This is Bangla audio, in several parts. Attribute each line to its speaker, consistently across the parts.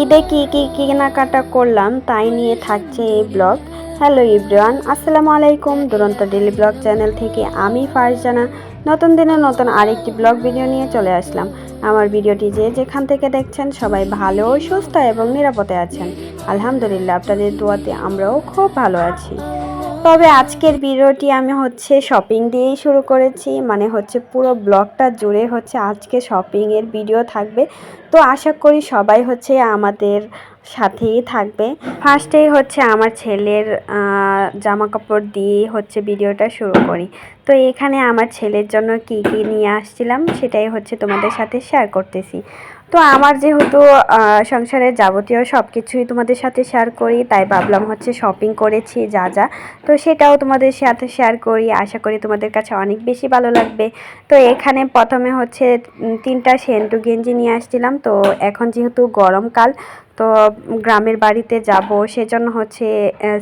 Speaker 1: ঈদে কি কি কেনাকাটা করলাম তাই নিয়ে থাকছে এই ব্লগ। হ্যালো ইব্রান আসসালামু আলাইকুম। দুরন্ত ডেলি ব্লগ চ্যানেল থেকে আমি ফারজানা। নতুন দিনে নতুন আরেকটি ব্লগ ভিডিও নিয়ে চলে আসলাম। আমার ভিডিওটি যে যেখান থেকে দেখছেন সবাই ভালো, সুস্থ এবং নিরাপদে আছেন। আলহামদুলিল্লাহ, আপনাদের দোয়াতে আমরাও খুব ভালো আছি। তবে আজকের ভিডিওটি আমি হচ্ছে শপিং দিয়েই শুরু করেছি মানে হচ্ছে পুরো ব্লগটা জুড়ে হচ্ছে আজকে শপিংয়ের ভিডিও থাকবে। তো আশা করি সবাই হচ্ছে আমাদের সাথেই থাকবে। ফার্স্টেই হচ্ছে আমার ছেলের জামা কাপড় দিয়ে হচ্ছে ভিডিওটা শুরু করি। তো এখানে আমার ছেলের জন্য কি কি নিয়ে আসছিলাম সেটাই হচ্ছে তোমাদের সাথে শেয়ার করতেছি। তো আমার যেহেতু সংসারের যাবতীয় সব কিছুই তোমাদের সাথে শেয়ার করি, তাই ভাবলাম হচ্ছে শপিং করেছি যা যা। তো সেটাও তোমাদের সাথে শেয়ার করি, আশা করি তোমাদের কাছে অনেক বেশি ভালো লাগবে। তো এখানে প্রথমে হচ্ছে তিনটা সেন্টু গেঞ্জি নিয়ে আসছিলাম। তো এখন যেহেতু গরমকাল তো গ্রামের বাড়িতে যাব, সেজন্য হচ্ছে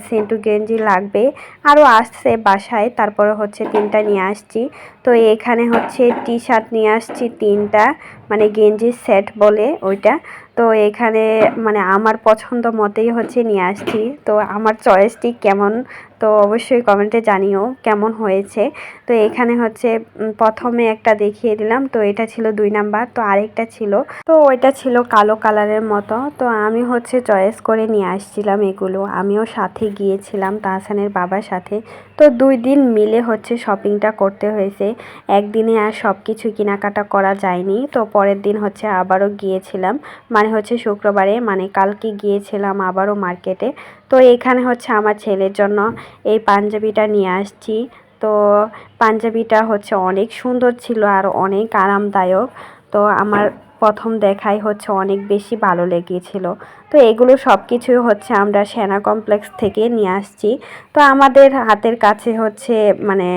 Speaker 1: সেন্টু গেঞ্জি লাগবে। আরও আসছে বাসায়, তারপরে হচ্ছে তিনটা নিয়ে আসছি। তো এখানে হচ্ছে টি শার্ট নিয়ে আসছি তিনটা মানে গেঞ্জির সেট বলে ওইটা। তো এখানে মানে আমার পছন্দ মতেই হচ্ছে নিয়ে আসছি। তো আমার চয়েসটি কেমন? তো অবশ্যই কমেন্টে জানিও কেমন হয়েছে। তো এখানে হচ্ছে প্রথমে একটা দেখিয়ে দিলাম। তো এটা ছিল দুই নাম্বার। তো আরেকটা ছিল। তো ওইটা ছিল কালো কালারের মতো। তো আমি হচ্ছে চয়েস করে নিয়ে আসছিলাম এগুলো। আমিও সাথে গিয়েছিলাম তাহসানের বাবার সাথে। তো দুই দিন মিলে হচ্ছে শপিংটা করতে হয়েছে। একদিনে আর সব কিছু কেনাকাটা করা যায়নি। তো পরের দিন হচ্ছে আবারও গিয়েছিলাম। মানে হচ্ছে শুক্রবারে মানে কালকে গিয়েছিলাম আবারও মার্কেটে। তো এখানে হচ্ছে আমার ছেলের জন্য এই পাঞ্জাবিটা নিয়ে আসছি। তো পাঞ্জাবিটা হচ্ছে অনেক সুন্দর ছিল আর অনেক আরামদায়ক। তো আমার প্রথম দেখাই হচ্ছে অনেক বেশি ভালো লেগেছিল। তো এগুলো সব কিছুই হচ্ছে আমরা সেনা কমপ্লেক্স থেকে নিয়ে আসছি। তো আমাদের হাতের কাছে হচ্ছে মানে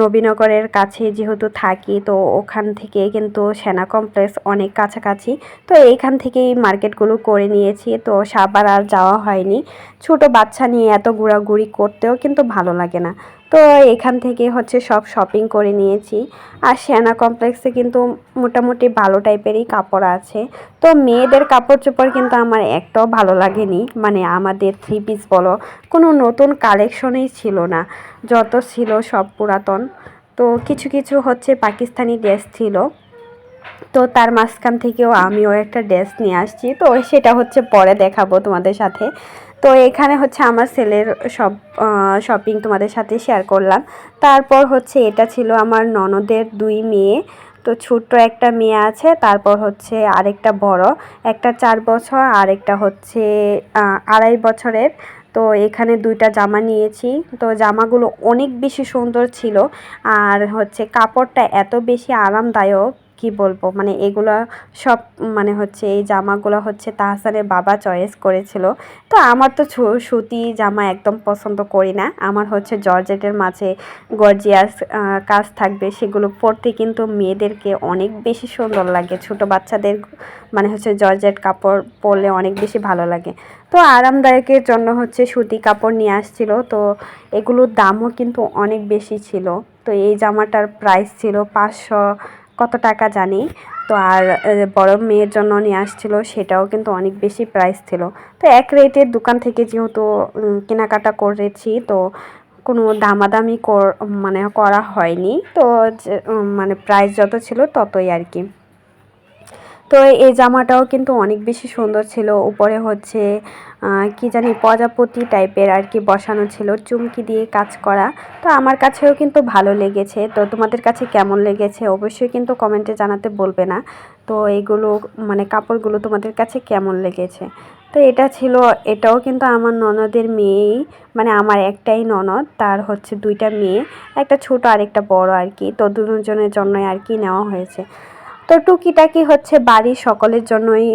Speaker 1: নবীনগরের কাছে যেহেতু থাকি, তো ওখান থেকে কিন্তু সেনা কমপ্লেক্স অনেক কাছাকাছি। তো এইখান থেকেই মার্কেটগুলো করে নিয়েছি, তো সাবার আর যাওয়া হয়নি। ছোট বাচ্চা নিয়ে এত ঘোরাঘুরি করতেও কিন্তু ভালো লাগে না। তো এখান থেকে হচ্ছে সব শপিং করে নিয়েছি। আর সেনা কমপ্লেক্সে কিন্তু মোটামুটি ভালো টাইপেরই কাপড় আছে। তো মেয়েদের কাপড় চোপড় কিন্তু আমার একটাও ভালো লাগেনি। মানে আমাদের থ্রি পিস বলো, কোনো নতুন কালেকশনই ছিল না। যত ছিল সব পুরাতন। তো কিছু কিছু হচ্ছে পাকিস্তানি ড্রেস ছিল। তো তার মাঝখান থেকেও আমিও একটা ড্রেস নিয়ে আসছি। তো সেটা হচ্ছে পরে দেখাবো তোমাদের সাথে। তো এখানে হচ্ছে আমার সেলের সব শপিং তোমাদের সাথে শেয়ার করলাম। তারপর হচ্ছে এটা ছিল আমার ননদের দুই মেয়ে। তো ছোট্ট একটা মেয়ে আছে, তারপর হচ্ছে আরেকটা বড়। একটা চার বছর আর একটা হচ্ছে আড়াই বছরের। তো এখানে দুইটা জামা নিয়েছি। তো জামাগুলো অনেক বেশি সুন্দর ছিল। আর হচ্ছে কাপড়টা এত বেশি আরামদায়ক কি বলব? মানে এগুলো সব মানে হচ্ছে এই জামাগুলো হচ্ছে তাহসানের বাবা চয়েস করেছিল। তো আমার তো সুতি জামা একদম পছন্দ করি না। আমার হচ্ছে জর্জেটের মাঝে গর্জিয়াস কাজ থাকবে। সেগুলো পরতে কিন্তু মেয়েদেরকে অনেক বেশি সুন্দর লাগে। ছোট বাচ্চাদের মানে হচ্ছে জর্জেট কাপড় পরলে অনেক বেশি ভালো লাগে। তো আরামদায়কের জন্য হচ্ছে সুতি কাপড় নিয়ে আসছিল। তো এগুলোর দামও কিন্তু অনেক বেশি ছিল। তো এই জামাটার প্রাইস ছিল পাঁচশো কত টাকা জানি। তো আর বড় মেয়ের জন্য নিয়ে আসছিল, সেটাও কিন্তু অনেক বেশি প্রাইস ছিল। তো এক রেটের দোকান থেকে যেহেতু কেনাকাটা করেছি, তো কোনো দামাদামি কর- মানে করা হয়নি। তো মানে প্রাইস যত ছিল ততই আর কি। তো এই জামাটাও কিন্তু অনেক বেশি সুন্দর ছিল। উপরে হচ্ছে কি জানি প্রজাপতি টাইপের আর কি বসানো ছিল, চুমকি দিয়ে কাজ করা। তো আমার কাছেও কিন্তু ভালো লেগেছে। তো তোমাদের কাছে কেমন লেগেছে অবশ্যই কিন্তু কমেন্টে জানাতে বলবে না। তো এগুলো মানে কাপড়গুলো তোমাদের কাছে কেমন লেগেছে? তো এটা ছিল, এটাও কিন্তু আমার ননদের মেয়েই মানে আমার একটাই ননদ, তার হচ্ছে দুইটা মেয়ে, একটা ছোট আর একটা বড় আর কি। তো দুজনের জন্যই আর কি নেওয়া হয়েছে। তো টুকিটাকি হচ্ছে বাড়ির সকলের জন্যই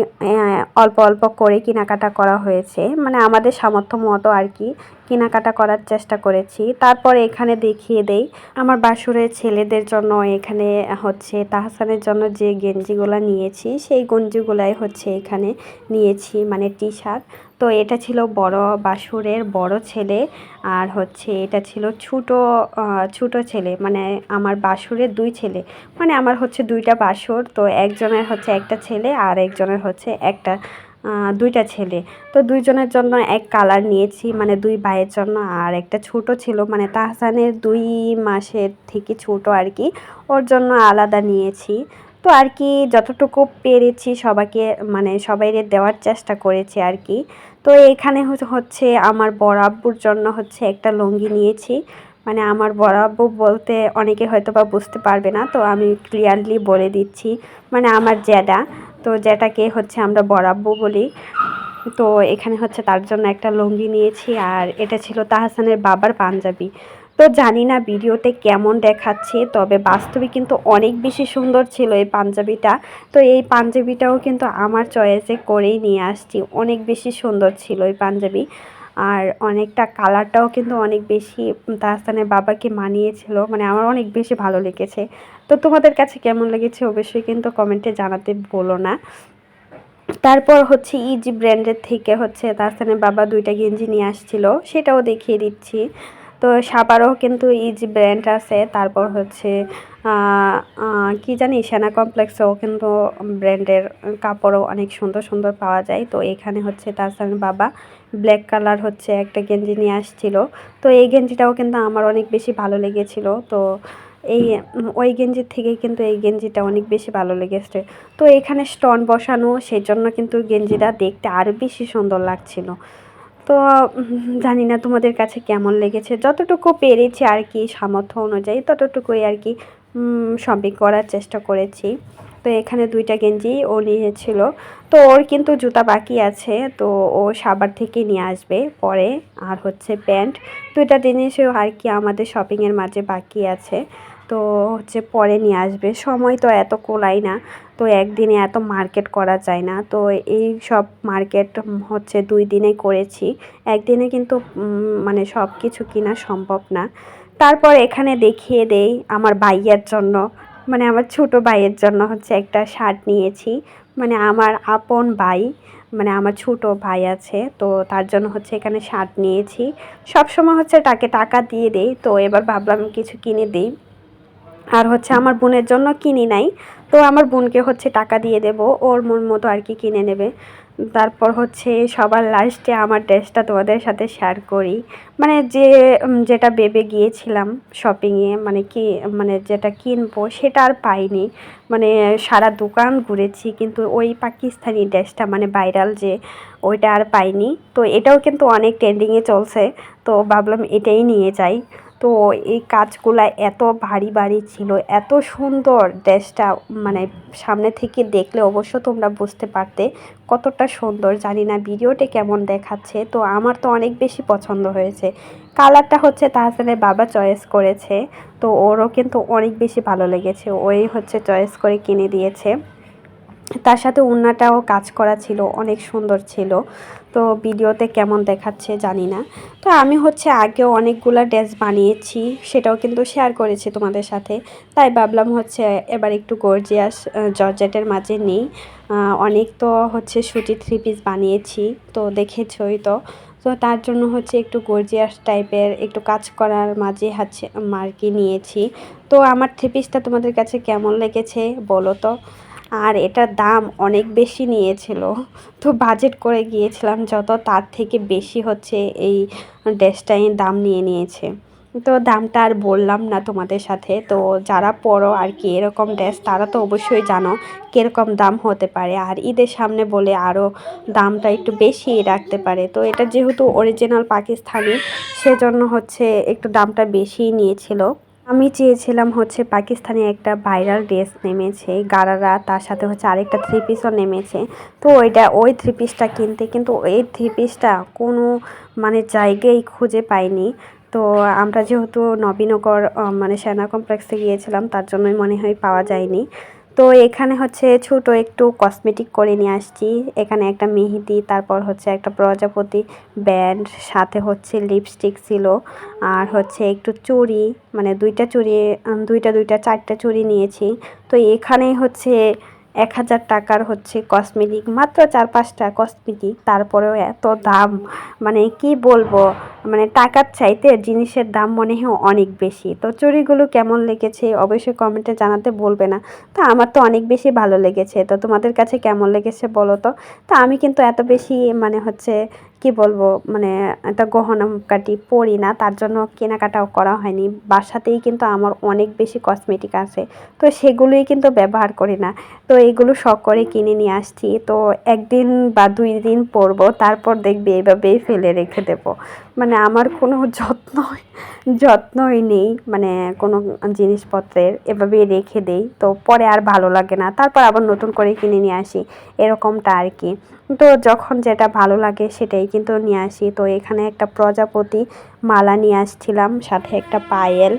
Speaker 1: অল্প অল্প করে কেনাকাটা করা হয়েছে। মানে আমাদের সামর্থ্য মতো আর কি। কেনাকাটা করার চেষ্টা করেছি। তারপর এখানে দেখিয়ে দেই, আমার বাসুরের ছেলেদের জন্য এখানে হচ্ছে তাহসানের জন্য যে গেঞ্জিগুলো নিয়েছি, সেই গঞ্জিগুলাই হচ্ছে এখানে নিয়েছি মানে টি শার্ট তো এটা ছিল বড় বাসুরের বড় ছেলে, আর হচ্ছে এটা ছিল ছোটো ছোটো ছেলে মানে আমার বাসুরের দুই ছেলে। মানে আমার হচ্ছে দুইটা বাসুর, তো একজনের হচ্ছে একটা ছেলে আর একজনের হচ্ছে একটা দুইটা ছেলে। তো দুইজনের জন্য এক কালার নিয়েছি মানে দুই ভাইয়ের জন্য, আর একটা ছোট ছিল মানে তাহসানের দুই মাসের থেকে ছোট আর কি। ওর জন্য আলাদা নিয়েছি। তো আর কি, যতটুকু পেরেছি সবাইকে মানে সবাইকে দেওয়ার চেষ্টা করেছি আর কি। তো এখানে হচ্ছে- আমার বড় আব্বুর জন্য হচ্ছে একটা লুঙ্গি নিয়েছি। মানে আমার বড় আব্বু বলতে অনেকে হয়তো বা বুঝতে পারবে না, তো আমি ক্লিয়ারলি বলে দিচ্ছি। মানে আমার জ্যাডা তো যেটাকে হচ্ছে আমরা বরাব্বু বলি, তো এখানে হচ্ছে তার জন্য একটা লুঙ্গি নিয়েছি আর এটা ছিল তাহসানের বাবার পাঞ্জাবি। তো জানি না ভিডিওতে কেমন দেখাচ্ছে, তবে বাস্তবে কিন্তু অনেক বেশি সুন্দর ছিল এই পাঞ্জাবিটা। তো এই পাঞ্জাবিটাও কিন্তু আমার চয়েসে করেই নিয়ে আসছি, অনেক বেশি সুন্দর ছিল এই পাঞ্জাবি। আর অনেকটা কালারটাও কিন্তু অনেক বেশি তাহসানের বাবাকে মানিয়েছিল মানে আমার অনেক বেশি ভালো লেগেছে। তো তোমাদের কাছে কেমন লেগেছে অবশ্যই কিন্তু কমেন্টে জানাতে বলো না। তারপর হচ্ছে ইজি ব্র্যান্ডের থেকে হচ্ছে তাহসানের বাবা দুইটা গেঞ্জি নিয়ে আসছিল, সেটাও দেখিয়ে দিচ্ছি। তো সাবারও কিন্তু ইজি ব্র্যান্ড আছে, তারপর হচ্ছে কি জানি সেনা কমপ্লেক্সেও কিন্তু ব্র্যান্ডের কাপড়ও অনেক সুন্দর সুন্দর পাওয়া যায়। তো এখানে হচ্ছে তাহসানের বাবা ব্ল্যাক কালার হচ্ছে একটা গেঞ্জি নিয়ে আসছিল। তো এই গেঞ্জিটাও কিন্তু আমার অনেক বেশি ভালো লেগেছিল। তো এই, ওই গেঞ্জির থেকেই কিন্তু এই গেঞ্জিটা অনেক বেশি ভালো লেগেছে। তো এখানে স্টোন বসানো সেই জন্য কিন্তু গেঞ্জিটা দেখতে আরও বেশি সুন্দর লাগছিল। তো জানি না তোমাদের কাছে কেমন লেগেছে। যতটুকু পেরেছি আর কি সামর্থ্য অনুযায়ী ততটুকুই আর কি শপিং করার চেষ্টা করেছি। তো এখানে দুইটা গেঞ্জি ও নিয়েছিল। তো ওর কিন্তু জুতা বাকি আছে, তো ও সাবার থেকে নিয়ে আসবে পরে। আর হচ্ছে প্যান্ট, দুইটা জিনিসও আর কি আমাদের শপিংয়ের মাঝে বাকি আছে। তো হচ্ছে পরে নিয়ে আসবে। সময় তো এত কোলাই না, তো একদিনে এত মার্কেট করা যায় না। তো এই সব মার্কেট হচ্ছে দুই দিনে করেছি। একদিনে কিন্তু মানে সব কিছু কিনা সম্ভব না। তারপর এখানে দেখিয়ে দেই আমার ভাইয়ের জন্য। মানে আমার ছোট ভাইয়ের জন্য হচ্ছে একটা শার্ট নিয়েছি। মানে আমার আপন ভাই মানে আমার ছোট ভাই আছে, তো তার জন্য হচ্ছে এখানে শার্ট নিয়েছি। সব সময় হচ্ছে তাকে টাকা দিয়ে দেই, তো এবার ভাবলাম কিছু কিনে দিই। আর হচ্ছে আমার বোনের জন্য কিনি নাই, তো আমার বোনকে হচ্ছে টাকা দিয়ে দেব, ওর মন মতো আর কি কিনে নেবে। তারপর হচ্ছে সবার লাস্টে আমার ড্রেসটা তোমাদের সাথে শেয়ার করি। মানে যে যেটা ভেবে গিয়েছিলাম শপিংয়ে মানে কি মানে যেটা কিনবো সেটা আর পাইনি। মানে সারা দোকান ঘুরেছি, কিন্তু ওই পাকিস্তানি ড্রেসটা মানে ভাইরাল যে, ওইটা আর পাইনি। তো এটাও কিন্তু অনেক ট্রেন্ডিংয়ে চলছে। তো ভাবলাম এটাই নিয়ে যাই। তো এই কাজগুলা এত ভারী ভারী ছিল, এত সুন্দর ড্রেসটা মানে সামনে থেকে দেখলে অবশ্য তোমরা বুঝতে পারতে কতটা সুন্দর। জানি না ভিডিওতে কেমন দেখাচ্ছে, তো আমার তো অনেক বেশি পছন্দ হয়েছে। কালারটা হচ্ছে তাহসানের বাবা চয়েস করেছে, তো ওরও কিন্তু অনেক বেশি ভালো লেগেছে। ওই হচ্ছে চয়েস করে কিনে দিয়েছে। তার সাথে উন্নাটাও কাজ করা ছিল, অনেক সুন্দর ছিল। তো ভিডিওতে কেমন দেখাচ্ছে জানি না। তো আমি হচ্ছে আগেও অনেকগুলো ড্রেস বানিয়েছি, সেটাও কিন্তু শেয়ার করেছি তোমাদের সাথে। তাই ভাবলাম হচ্ছে এবার একটু গর্জিয়াস জর্জেটের মাঝে নেই। অনেক তো হচ্ছে সুটি থ্রি পিস বানিয়েছি, তো দেখেছই তো। তো তার জন্য হচ্ছে একটু গর্জিয়াস টাইপের একটু কাজ করার মাঝে হচ্ছে মার্কি নিয়েছি। তো আমার থ্রি পিসটা তোমাদের কাছে কেমন লেগেছে বলো তো? আর এটার দাম অনেক বেশি নিয়েছিল। তো বাজেট করে গিয়েছিলাম যত তার থেকে বেশি হচ্ছে এই ড্রেসটাই দাম নিয়ে নিয়েছে। তো দামটা আর বললাম না তোমাদের সাথে। তো যারা পরো আর কি এরকম ড্রেস তারা তো অবশ্যই জানো কীরকম দাম হতে পারে। আর ঈদের সামনে বলে আরও দামটা একটু বেশি রাখতে পারে। তো এটা যেহেতু অরিজিনাল পাকিস্তানি, সেজন্য হচ্ছে একটু দামটা বেশিই নিয়েছিল। আমি চেয়েছিলাম হচ্ছে পাকিস্তানি একটা ভাইরাল ড্রেস নেমেছে, গারারা তার সাথে হচ্ছে আরেকটা থ্রি পিসও নেমেছে। তো ওইটা, ওই থ্রি পিসটা কিনতে, কিন্তু ওই থ্রি পিসটা কোনো মানে জায়গায় খুঁজে পাইনি। তো আমরা যেহেতু নবীনগর মানে সেনা কমপ্লেক্সে গিয়েছিলাম, তার জন্যই মনে হয় পাওয়া যায়নি। তো এখানে হচ্ছে ছোট একটু কসমেটিক করে নিয়ে আসছি। এখানে একটা মেহেদি, তারপর হচ্ছে একটা প্রজাপতি ব্যান্ড সাথে হচ্ছে লিপস্টিক ছিল। আর হচ্ছে একটু চুড়ি মানে দুইটা চুড়ি দুইটা দুইটা, চারটা চুড়ি নিয়েছি। তো এখানে হচ্ছে এক হাজার টাকার হচ্ছে কসমেটিক মাত্র চার পাঁচটা কসমেটিক তারপরেও এত দাম। মানে কি বলব? মানে টাকার চাইতে জিনিসের দাম মনে হয় অনেক বেশি। তো চুরিগুলো কেমন লেগেছে অবশ্যই কমেন্টে জানাতে বলবে না। তো আমার তো অনেক বেশি ভালো লেগেছে। তো তোমাদের কাছে কেমন লেগেছে বলো তো? তো আমি কিন্তু এত বেশি মানে হচ্ছে কি বলব মানে একটা গহনা কাটি পরি না, তার জন্য কেনাকাটাও করা হয়নি। বাসাতেই কিন্তু আমার অনেক বেশি কসমেটিক আছে। তো সেগুলোই কিন্তু ব্যবহার করি না। তো এগুলো শখ করে কিনে নিয়ে আসছি। তো একদিন বা দুই দিন পরবো, তারপর দেখবি এইভাবেই ফেলে রেখে দেব। মানে আমার কোনো যত্ন যত্নই নেই মানে কোনো জিনিসপত্রের, এভাবেই রেখে দেই। তো পরে আর ভালো লাগে না। তারপর আবার নতুন করে কিনে নিয়ে আসি, এরকমটা আর কি। তো যখন যেটা ভালো লাগে সেটাই কিন্তু নিয়ে আসি। তো এখানে একটা প্রজাপতি মালা নিয়ে আসছিলাম, সাথে একটা পায়েল।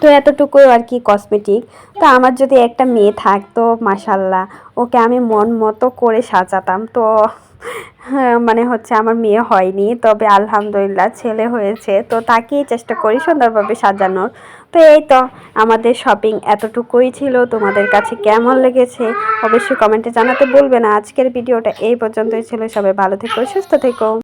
Speaker 1: তো এতটুকুই আর কি কসমেটিক তো আমার যদি একটা মেয়ে থাকতো মাসাল্লাহ ওকে আমি মন মতো করে সাজাতাম। তো মানে হচ্ছে আমার মেয়ে হয়নি, তবে আলহামদুলিল্লাহ ছেলে হয়েছে, তো তাকেই চেষ্টা করি সুন্দরভাবে সাজানোর। তো এই তো আমাদের শপিং এতটুকুই ছিল, তোমাদের কাছে কেমন লেগেছে অবশ্যই কমেন্টে জানাতে বলবে না। আজকের ভিডিওটা এই পর্যন্তই ছিল, সবাই ভালো থেকো, সুস্থ থেকো।